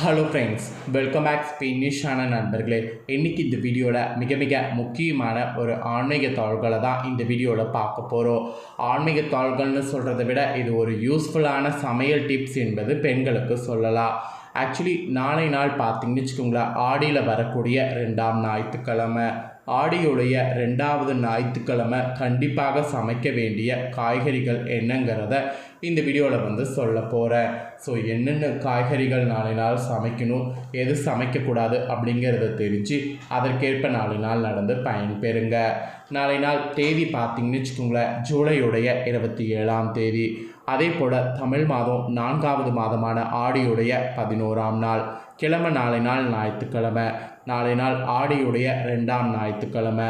Hello friends welcome back ஸ்பெயினிஷான நண்பர்களே. இன்றைக்கி இந்த வீடியோவில் மிக மிக முக்கியமான ஒரு ஆன்மீக தாள்களை தான் இந்த வீடியோவில் பார்க்க போகிறோம் ஆன்மீக தாள்கள்னு சொல்கிறத விட இது ஒரு யூஸ்ஃபுல்லான சமையல் டிப்ஸ் என்பது பெண்களுக்கு சொல்லலாம். ஆக்சுவலி நாளை நாள் பார்த்தீங்கன்னு வச்சுக்கோங்களேன் ஆடியில் வரக்கூடிய ரெண்டாம் ஞாயிற்றுக்கிழமை. ஆடியுடைய ரெண்டாவது ஞாயிற்றுக்கிழமை கண்டிப்பாக சமைக்க வேண்டிய காய்கறிகள் என்னங்கிறத இந்த வீடியோவில் வந்து சொல்ல போகிறேன் ஸோ என்னென்ன காய்கறிகள் நாளை நாள் சமைக்கணும் எது சமைக்கக்கூடாது அப்படிங்கிறத தெரிஞ்சு அதற்கேற்ப நாளை நாள் நடந்து பயன்பெறுங்க. நாளை நாள் தேதி பார்த்தீங்கன்னு வச்சுக்கோங்களேன் ஜூலையுடைய இருபத்தி ஏழாம் தேதி. அதே போல் தமிழ் மாதம் நான்காவது மாதமான ஆடியுடைய பதினோராம் நாள். கிழமை நாளை நாள் ஞாயிற்றுக்கிழமை. நாளை நாள் ஆடியுடைய ரெண்டாம் ஞாயிற்றுக்கிழமை.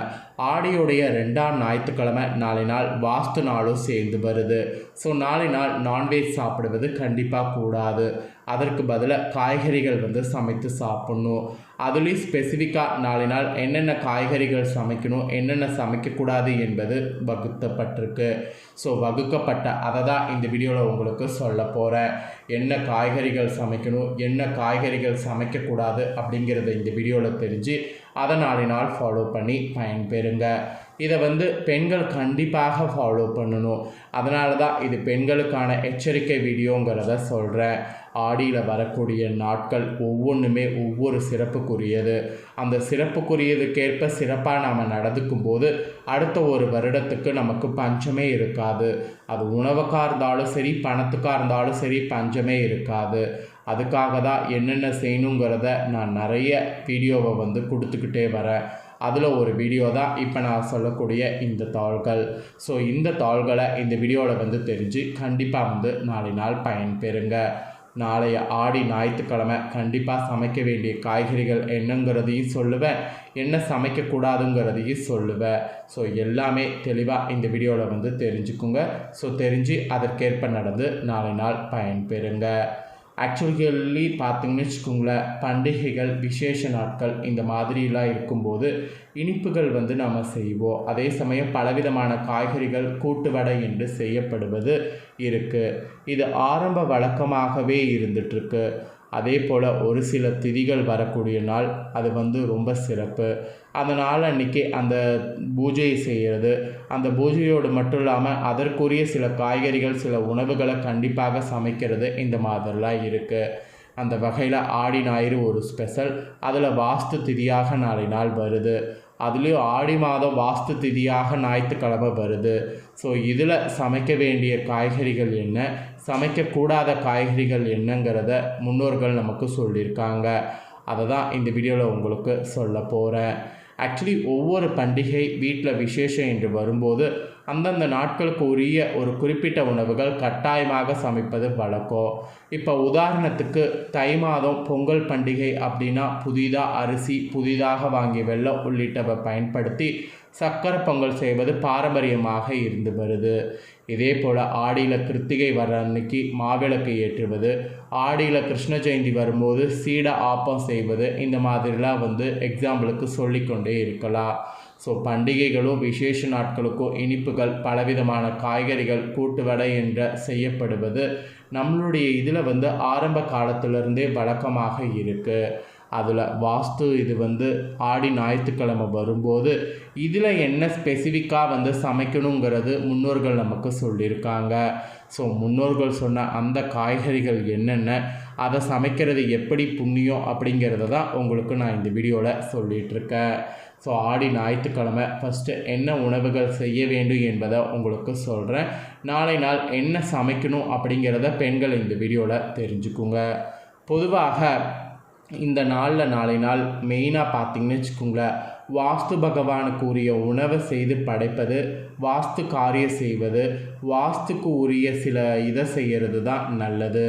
ஆடியுடைய ரெண்டாம் ஞாயிற்றுக்கிழமை நாளை நாள் வாஸ்து நாளும் சேர்ந்து வருது. ஸோ நாளை நாள் நான்வெஜ் சாப்பிடுவது கண்டிப்பாக கூடாது. அதற்கு பதிலாக காய்கறிகள் வந்து சமைத்து சாப்பிட்ணும். அதுலேயும் ஸ்பெசிஃபிக்காக நாளை நாள் என்னென்ன காய்கறிகள் சமைக்கணும் என்னென்ன சமைக்கக்கூடாது என்பது வகுத்தப்பட்டிருக்கு. ஸோ வகுக்கப்பட்ட அதை தான் இந்த வீடியோவில் உங்களுக்கு சொல்ல போகிறேன் என்ன காய்கறிகள் சமைக்கணும் என்ன காய்கறிகள் சமைக்கக்கூடாது அப்படிங்கிறத இந்த வீடியோவில் தெரிஞ்சு அதை நாளை நாள் ஃபாலோ பண்ணி பயன்பெறுங்க. இதை வந்து பெண்கள் கண்டிப்பாக ஃபாலோ பண்ணணும். அதனால தான் இது பெண்களுக்கான எச்சரிக்கை வீடியோங்கிறத சொல்கிறேன் ஆடியில் வரக்கூடிய நாட்கள் ஒவ்வொன்றுமே ஒவ்வொரு சிறப்புக்குரியது. அந்த சிறப்புக்குரியதுக்கேற்ப சிறப்பாக நாம் நடந்துக்கும் போது அடுத்த ஒரு வருடத்துக்கு நமக்கு பஞ்சமே இருக்காது. அது உணவுக்காக இருந்தாலும் சரி பணத்துக்காக இருந்தாலும் சரி பஞ்சமே இருக்காது. அதுக்காக தான் என்னென்ன செய்யணுங்கிறத நான் நிறைய வீடியோவை வந்து கொடுத்துக்கிட்டே வரேன். அதில் ஒரு வீடியோ தான் இப்போ நான் சொல்லக்கூடிய இந்த தாள்கள். ஸோ இந்த தாள்களை இந்த வீடியோவில் வந்து தெரிஞ்சு கண்டிப்பாக வந்து நாளை நாள் பயன்பெறுங்க. நாளைய ஆடி ஞாயிற்றுக்கிழமை கண்டிப்பாக சமைக்க வேண்டிய காய்கறிகள் என்னங்கிறதையும் சொல்லுவேன். என்ன சமைக்கக்கூடாதுங்கிறதையும் சொல்லுவேன். ஸோ எல்லாமே தெளிவாக இந்த வீடியோவில் வந்து தெரிஞ்சுக்குங்க. ஸோ தெரிஞ்சு அதற்கேற்ப நடந்து நாளை நாள் பயன்பெறுங்க. ஆக்சுவலி பார்த்தீங்கன்னு வச்சுக்கோங்களேன் பண்டிகைகள் விசேஷ நாட்கள் இந்த மாதிரிலாம் இருக்கும்போது இனிப்புகள் வந்து நம்ம செய்வோம். அதே சமயம் பலவிதமான காய்கறிகள் கூட்டு வடை என்று செய்யப்படுவது இருக்குது இது ஆரம்ப வழக்கமாகவே இருந்துகிட்ருக்கு அதே போல் ஒரு சில திதிகள் வரக்கூடிய நாள் அது வந்து ரொம்ப சிறப்பு. அந்த நாள் அன்றைக்கி அந்த பூஜையை செய்கிறது அந்த பூஜையோடு மட்டும் இல்லாமல் அதற்குரிய சில காய்கறிகள் சில உணவுகளை கண்டிப்பாக சமைக்கிறது இந்த மாதிரிலாம் இருக்குது அந்த வகையில் ஆடி ஞாயிறு ஒரு ஸ்பெஷல் அதில் வாஸ்து திதியாக நாளை நாள் வருது. அதுலேயும் ஆடி மாதம் வாஸ்து திதியாக ஞாயிற்றுக்கிழமை வருது. ஸோ இதில் சமைக்க வேண்டிய காய்கறிகள் என்ன? சமைக்கக்கூடாத காய்கறிகள் என்னங்கிறத முன்னோர்கள் நமக்கு சொல்லியிருக்காங்க. அதை தான் இந்த வீடியோவில் உங்களுக்கு சொல்ல போகிறேன் ஆக்சுவலி ஒவ்வொரு பண்டிகை வீட்டில் விசேஷம் என்று வரும்போது அந்தந்த நாட்களுக்கு உரிய ஒரு குறிப்பிட்ட உணவுகள் கட்டாயமாக சமைப்பது வழக்கம் இப்போ உதாரணத்துக்கு தை மாதம் பொங்கல் பண்டிகை அப்படின்னா புதிதாக அரிசி புதிதாக வாங்கிய வெள்ளம் உள்ளிட்டவை பயன்படுத்தி சக்கரை பொங்கல் செய்வது பாரம்பரியமாக இருந்து வருது. இதே போல் ஆடியில் கிருத்திகை வர அன்னைக்கு மாவிளக்கு ஏற்றுவது ஆடியில் கிருஷ்ண ஜெயந்தி வரும்போது சீடை ஆப்பம் செய்வது இந்த மாதிரிலாம் வந்து எக்ஸாம்பிளுக்கு சொல்லிக்கொண்டே இருக்கலாம். ஸோ பண்டிகைகளும் விசேஷ நாட்களுக்கும் இனிப்புகள் பலவிதமான காய்கறிகள் கூட்டு வடை என்ற செய்யப்படுவது நம்மளுடைய இதில் வந்து ஆரம்ப காலத்திலிருந்தே வழக்கமாக இருக்குது அதில் வாஸ்து இது வந்து ஆடி ஞாயிற்றுக்கிழமை வரும்போது இதில் என்ன ஸ்பெசிஃபிக்காக வந்து சமைக்கணுங்கிறது முன்னோர்கள் நமக்கு சொல்லியிருக்காங்க. ஸோ முன்னோர்கள் சொன்ன அந்த காய்கறிகள் என்னென்ன அதை சமைக்கிறது எப்படி புண்ணியம் அப்படிங்கிறத தான் உங்களுக்கு நான் இந்த வீடியோவில் சொல்லிகிட்ருக்கேன் ஸோ ஆடி ஞாயிற்றுக்கிழமை ஃபஸ்ட்டு என்ன உணவுகள் செய்ய வேண்டும் என்பதை உங்களுக்கு சொல்கிறேன் நாளை நாள் என்ன சமைக்கணும் அப்படிங்கிறத பெண்கள் இந்த வீடியோவில் தெரிஞ்சுக்குங்க. பொதுவாக இந்த நாளில் நாளை நாள் மெயினாக பார்த்தீங்கன்னு வச்சுக்கோங்களேன். வாஸ்து பகவானுக்கு உரிய உணவை செய்து படைப்பது வாஸ்து காரியம் செய்வது வாஸ்துக்கு உரிய சில இதை செய்கிறது தான் நல்லது.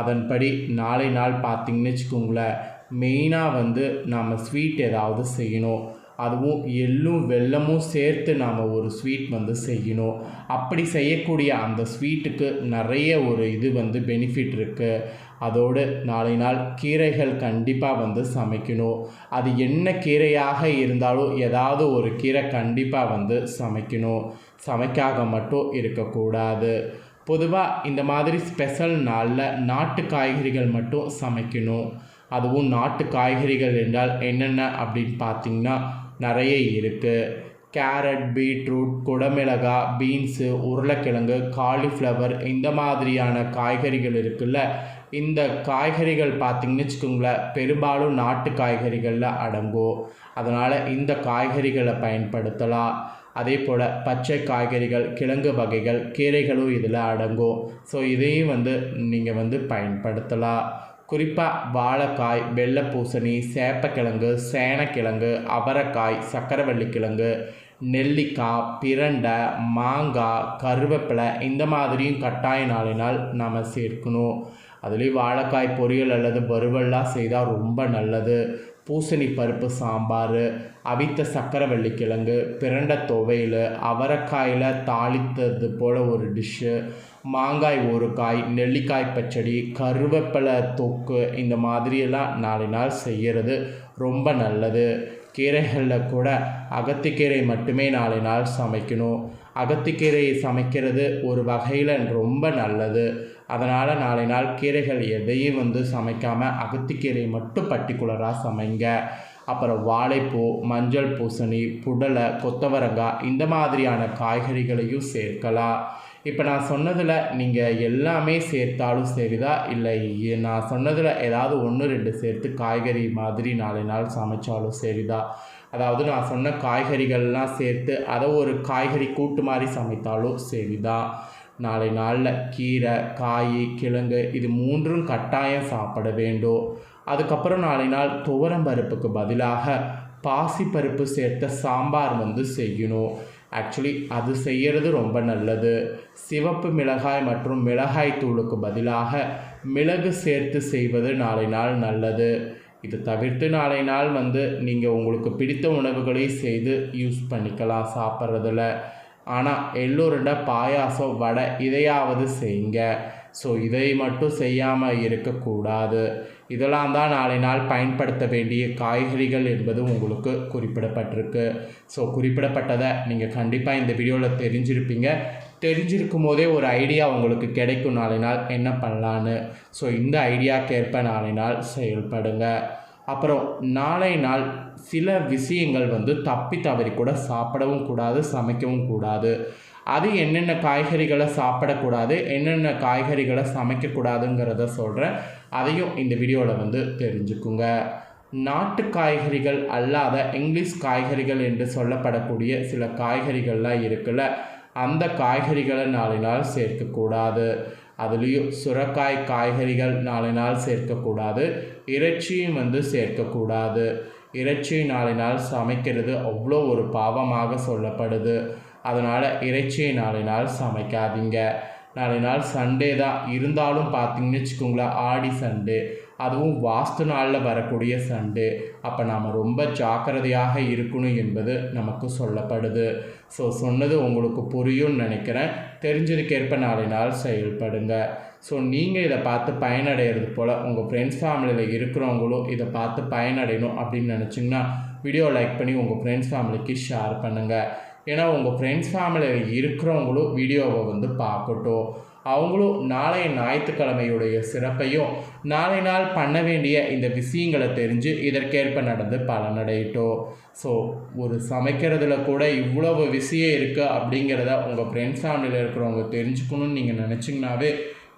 அதன்படி நாளை நாள் பார்த்திங்கன்னு வச்சுக்கோங்களேன். மெயினாக வந்து நாம் ஸ்வீட் ஏதாவது செய்யணும். அதுவும் எள்ளும் வெல்லமும் சேர்த்து நாம் ஒரு ஸ்வீட் வந்து செய்யணும். அப்படி செய்யக்கூடிய அந்த ஸ்வீட்டுக்கு நிறைய ஒரு இது வந்து பெனிஃபிட் இருக்குது அதோடு நாளை நாள் கீரைகள் கண்டிப்பாக வந்து சமைக்கணும். அது என்ன கீரையாக இருந்தாலும் ஏதாவது ஒரு கீரை கண்டிப்பாக வந்து சமைக்கணும். சமைக்காக மட்டும் இருக்கக்கூடாது. பொதுவாக இந்த மாதிரி ஸ்பெஷல் நாளில் நாட்டு காய்கறிகள் மட்டும் சமைக்கணும். அதுவும் நாட்டு காய்கறிகள் என்றால் என்னென்ன அப்படின்னு பார்த்தீங்கன்னா நிறைய இருக்குது கேரட் பீட்ரூட் குடமிளகா பீன்ஸு உருளைக்கிழங்கு காலிஃப்ளவர் இந்த மாதிரியான காய்கறிகள் இருக்குல்ல. இந்த காய்கறிகள் பார்த்திங்கன்னு வச்சுக்கோங்களேன் பெரும்பாலும் நாட்டு காய்கறிகளில் அடங்கும். அதனால் இந்த காய்கறிகளை பயன்படுத்தலாம். அதே போல் பச்சை காய்கறிகள் கிழங்கு வகைகள் கீரைகளும் இதில் அடங்கும். ஸோ இதையும் வந்து நீங்கள் வந்து பயன்படுத்தலாம். குறிப்பாக வாழைக்காய் வெள்ளை பூசணி சேப்பக்கிழங்கு சேனக்கிழங்கு அவரைக்காய் சக்கரவள்ளி கிழங்கு நெல்லிக்காய் பிரண்டை மாங்காய் கருவேப்பிலை இந்த மாதிரியும் கட்டாய நாளினால் நாம் சேர்க்கணும். அதுலேயும் வாழைக்காய் பொரியல் அல்லது வறுவல்லாம் செய்தால் ரொம்ப நல்லது. பூசணி பருப்பு சாம்பார் அவித்த சக்கரவள்ளி கிழங்கு பிரண்டை துவையல் அவரைக்காயில் தாளித்தது போல் ஒரு டிஷ்ஷு. மாங்காய் ஒரு காய் நெல்லிக்காய் பச்சடி கருவேப்பிலை தொக்கு இந்த மாதிரியெல்லாம் நாலு நாள் செய்கிறது ரொம்ப நல்லது. கீரைகளில் கூட அகத்திக்கீரை மட்டுமே நாலு நாள் சமைக்கணும். அகத்திக்கீரையை சமைக்கிறது ஒரு வகையில் ரொம்ப நல்லது. அதனால் நாளை நாள் கீரைகள் எதையும் வந்து சமைக்காமல் அகத்திக்கீரை மட்டும் பர்டிகுலராக சமைங்க. அப்புறம் வாழைப்பூ மஞ்சள் பூசணி புடலை கொத்தவரங்காய் இந்த மாதிரியான காய்கறிகளையும் சேர்க்கலாம். இப்போ நான் சொன்னதில் நீங்கள் எல்லாமே சேர்த்தாலும் சரிதான் இல்லை நான் சொன்னதில் ஏதாவது ஒன்று ரெண்டு சேர்த்து காய்கறி மாதிரி நாளை நாள் சமைச்சாலும் சரிதான் அதாவது நான் சொன்ன காய்கறிகள்லாம் சேர்த்து அதை ஒரு காய்கறி கூட்டு மாதிரி சமைத்தாலும் சரிதான் நாளை நாளில் கீரை காய் கிழங்கு இது மூன்றும் கட்டாயம் சாப்பிட வேண்டும். அதுக்கப்புறம் நாளை நாள் துவரம் பருப்புக்கு பதிலாக பாசிப்பருப்பு சேர்த்த சாம்பார் வந்து செய்யணும். ஆக்சுவலி அது செய்கிறது ரொம்ப நல்லது. சிவப்பு மிளகாய் மற்றும் மிளகாய் தூளுக்கு பதிலாக மிளகு சேர்த்து செய்வது நாளை நாள் நல்லது. இது தவிர்த்து நாளை நாள் வந்து நீங்கள் உங்களுக்கு பிடித்த உணவுகளை செய்து யூஸ் பண்ணிக்கலாம் சாப்பிட்றதுல. ஆனால் எள்ளுருண்ட பாயாசம் வடை இதையாவது செய்யுங்க. ஸோ இதை மட்டும் செய்யாமல் இருக்கக்கூடாது. இதெல்லாம் தான் நாளை நாள் பயன்படுத்த வேண்டிய காய்கறிகள் என்பது உங்களுக்கு குறிப்பிடப்பட்டிருக்கு. ஸோ குறிப்பிடப்பட்டதை நீங்கள் கண்டிப்பாக இந்த வீடியோவில் தெரிஞ்சிருப்பீங்க. தெரிஞ்சிருக்கும் போதே ஒரு ஐடியா உங்களுக்கு கிடைக்கும் நாளை நாள் என்ன பண்ணலான்னு. ஸோ இந்த ஐடியாக்கேற்ப நாளை நாள் செயல்படுங்க. அப்புறம் நாளை நாள் சில விஷயங்கள் வந்து தப்பி தவறி கூட சாப்பிடவும் கூடாது சமைக்கவும் கூடாது. அது என்னென்ன காய்கறிகளை சாப்பிடக்கூடாது என்னென்ன காய்கறிகளை சமைக்கக்கூடாதுங்கிறத சொல்கிறேன் அதையும் இந்த வீடியோவில் வந்து தெரிஞ்சுக்குங்க. நாட்டு காய்கறிகள் அல்லாத இங்கிலீஷ் காய்கறிகள் என்று சொல்லப்படக்கூடிய சில காய்கறிகள்லாம் இருக்குல்ல அந்த காய்கறிகளை நாலு நாள் சேர்க்கக்கூடாது. அதுலேயும் சுரக்காய் காய்கறிகள் நாலு நாள் சேர்க்கக்கூடாது இறைச்சியும் வந்து சேர்க்கக்கூடாது. இறைச்சி நாலு நாள் சமைக்கிறது அவ்வளோ ஒரு பாவமாக சொல்லப்படுது. அதனால் இறைச்சியை நாலு நாள் சமைக்காதீங்க. நாலு நாள் சண்டே தான். இருந்தாலும் பார்த்தீங்கன்னு வச்சுக்கோங்களேன் ஆடி சண்டே. அதுவும் வாஸ்து நாளில் வரக்கூடிய சண்டே. அப்போ நாம் ரொம்ப ஜாக்கிரதையாக இருக்கணும் என்பது நமக்கு சொல்லப்படுது. ஸோ சொன்னது உங்களுக்கு புரியும்னு நினைக்கிறேன். தெரிஞ்சதுக்கேற்ப நாளை நாள் செயல்படுங்க. ஸோ நீங்கள் இதை பார்த்து பயனடைகிறது போல் உங்கள் ஃப்ரெண்ட்ஸ் ஃபேமிலியில் இருக்கிறவங்களும் இதை பார்த்து பயனடையணும் அப்படின்னு நினச்சிங்கன்னா வீடியோ லைக் பண்ணி உங்கள் ஃப்ரெண்ட்ஸ் ஃபேமிலிக்கு ஷேர் பண்ணுங்கள் ஏன்னா உங்கள் ஃப்ரெண்ட்ஸ் ஃபேமிலியில் இருக்கிறவங்களும் வீடியோவை வந்து பார்க்கட்டும். அவங்களும் நாளைய ஞாயிற்றுக்கிழமையுடைய சிறப்பையும் நாளை நாள் பண்ண வேண்டிய இந்த விஷயங்களை தெரிஞ்சு இதற்கேற்ப நடந்து பலனடையட்டும். ஸோ ஒரு சமைக்கிறதுல கூட இவ்வளவு விஷயம் இருக்குது அப்படிங்கிறத உங்கள் ஃப்ரெண்ட்ஸ் ஃபேமிலியில் இருக்கிறவங்க தெரிஞ்சுக்கணும்னு நீங்கள் நினச்சிங்கனாவே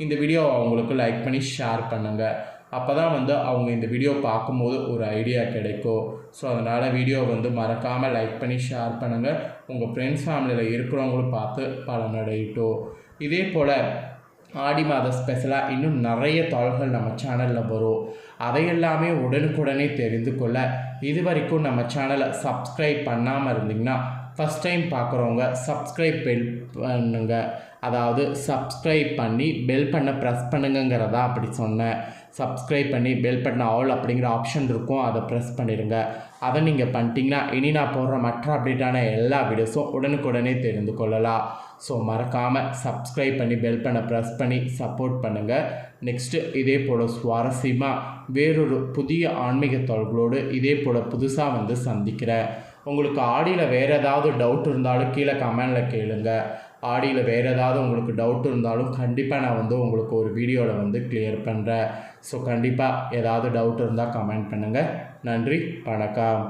இந்த வீடியோவை அவங்களுக்கு லைக் பண்ணி ஷேர் பண்ணுங்கள் அப்போ தான் வந்து அவங்க இந்த வீடியோ பார்க்கும்போது ஒரு ஐடியா கிடைக்கும் ஸோ அதனால் வீடியோ வந்து மறக்காமல் லைக் பண்ணி ஷேர் பண்ணுங்கள் உங்கள் ஃப்ரெண்ட்ஸ் ஃபேமிலியில் இருக்கிறவங்களும் பார்த்து பலனடையட்டும் இதே போல் ஆடி மாத ஸ்பெஷலாக இன்னும் நிறைய தாள்கள் நம்ம சேனலில் வரும். அதையெல்லாமே உடனுக்குடனே தெரிந்து கொள்ள இது வரைக்கும் நம்ம சேனலை சப்ஸ்கிரைப் பண்ணாமல் இருந்தீங்கன்னா ஃபஸ்ட் டைம் பார்க்குறவங்க சப்ஸ்கிரைப் பண்ணுங்கள் அதாவது சப்ஸ்கிரைப் பண்ணி பெல் பண்ண ப்ரெஸ் பண்ணுங்கங்கிறதா அப்படி சொன்னேன். சப்ஸ்கிரைப் பண்ணி பெல் பட்டன் ஆல் அப்படிங்கிற ஆப்ஷன் இருக்கும் அதை ப்ரெஸ் பண்ணிடுங்க. அதை நீங்கள் பண்ணிட்டீங்கன்னா இனி நான் போடுற மற்ற அப்டேட்டான எல்லா வீடியோஸும் உடனுக்குடனே தெரிந்து கொள்ளலாம். ஸோ மறக்காமல் சப்ஸ்கிரைப் பண்ணி பெல் பண்ண ப்ரெஸ் பண்ணி சப்போர்ட் பண்ணுங்கள் நெக்ஸ்ட்டு இதே போல் சுவாரஸ்யமாக வேறொரு புதிய ஆன்மீக தொழில்களோடு இதே போல் புதுசாக வந்து சந்திக்கிறேன். உங்களுக்கு ஆடியில் வேறு ஏதாவது டவுட் இருந்தாலும் கீழே கமெண்டில் கேளுங்கள் ஆடியில் வேறு ஏதாவது உங்களுக்கு டவுட் இருந்தாலும் கண்டிப்பாக நான் வந்து உங்களுக்கு ஒரு வீடியோவில் வந்து கிளியர் பண்ணுறேன் ஸோ கண்டிப்பாக ஏதாவது டவுட் இருந்தால் கமெண்ட் பண்ணுங்கள் நன்றி வணக்கம்.